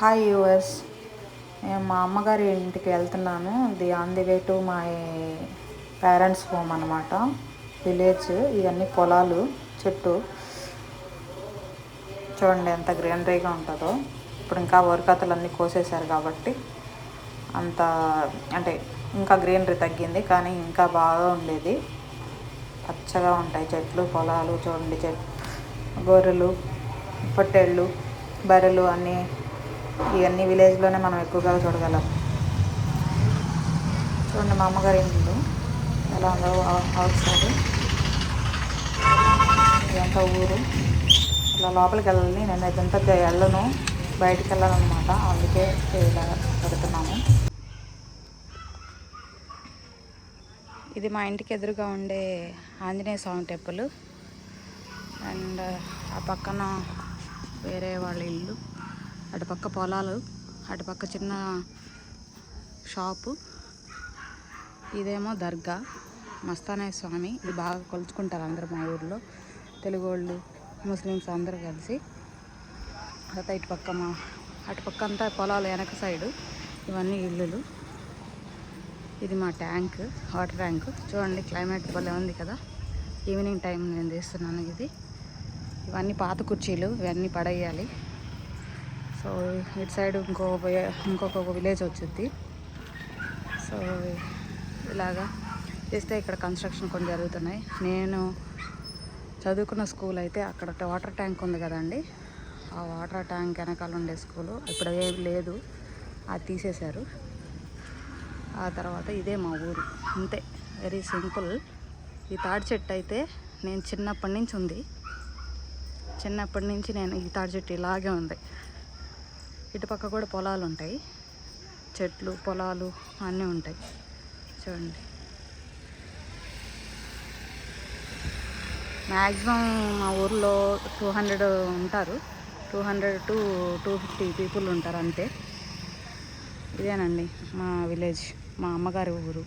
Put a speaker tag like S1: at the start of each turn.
S1: Hi US నేను మా అమ్మగారి ఇంటికి వెళ్తున్నాను. The on the way to my parents home అనమాట విలేజ్ ఇవన్నీ పొలాలు చుట్టూ. చూడండి ఎంత గ్రీనరీగా ఉంటుందో. ఇప్పుడు ఇంకా వరికతలు అన్నీ కోసేశారు కాబట్టి అంత అంటే ఇంకా గ్రీనరీ తగ్గింది కానీ ఇంకా బాగా ఉండేది. పచ్చగా ఉంటాయి చెట్లు పొలాలు చూడండి చెట్లు గొర్రెలు పొట్టేళ్ళు బర్రెలు అన్నీ ఇవన్నీ విలేజ్లోనే మనం ఎక్కువగా చూడగలం. చూడండి మా అమ్మగారి ఇల్లు ఎలా ఉందో అవుట్ సైడ్. ఇదంతా ఊరు. ఇలా లోపలికి వెళ్ళాలి. నేను ఇదంతా వెళ్ళను. బయటికి వెళ్ళాలన్నమాట. అందుకే ఇలా పెడుతున్నాము. ఇది మా ఇంటికి ఎదురుగా ఉండే ఆంజనేయ స్వామి టెంపుల్. అండ్ ఆ పక్కన వేరే వాళ్ళ ఇల్లు. అటుపక్క పొలాలు అటుపక్క చిన్న షాపు. ఇదేమో దర్గా. మస్తానే స్వామి ఇది బాగా కొలుచుకుంటారు అందరు మా ఊర్లో. తెలుగు వాళ్ళు ముస్లిమ్స్ అందరూ కలిసి. తర్వాత ఇటుపక్క మా అటుపక్క అంతా పొలాలు వెనక సైడు. ఇవన్నీ ఇల్లులు. ఇది మా ట్యాంక్ వాటర్ ట్యాంక్. చూడండి క్లైమేట్ భలే ఉంది కదా. ఈవినింగ్ టైం నేను తీస్తున్నాను ఇది. ఇవన్నీ పాత కుర్చీలు ఇవన్నీ పడేయాలి. సో ఇటు సైడ్ ఇంకో ఇంకొక విలేజ్ వచ్చింది. సో ఇలాగా చేస్తే ఇక్కడ కన్స్ట్రక్షన్ కొన్ని జరుగుతున్నాయి. నేను చదువుకున్న స్కూల్ అయితే అక్కడ వాటర్ ట్యాంక్ ఉంది కదండి. ఆ వాటర్ ట్యాంక్ వెనకాల ఉండే స్కూలు. ఇప్పుడు ఏం లేదు. అది తీసేశారు. ఆ తర్వాత ఇదే మా ఊరు. అంతే. వెరీ సింపుల్ ఈ తాడి చెట్టు అయితే నేను చిన్నప్పటి నుంచి ఉంది. చిన్నప్పటి నుంచి నేను ఈ తాడి చెట్టు ఇలాగే ఉంది. ఇటుపక్క కూడా పొలాలు ఉంటాయి. చెట్లు పొలాలు అన్నీ ఉంటాయి. చూడండి. మ్యాక్సిమం మా ఊర్లో టూ హండ్రెడ్ ఉంటారు. Two hundred to two fifty people ఉంటారు అంతే. ఇదేనండి మా విలేజ్ మా అమ్మగారి ఊరు.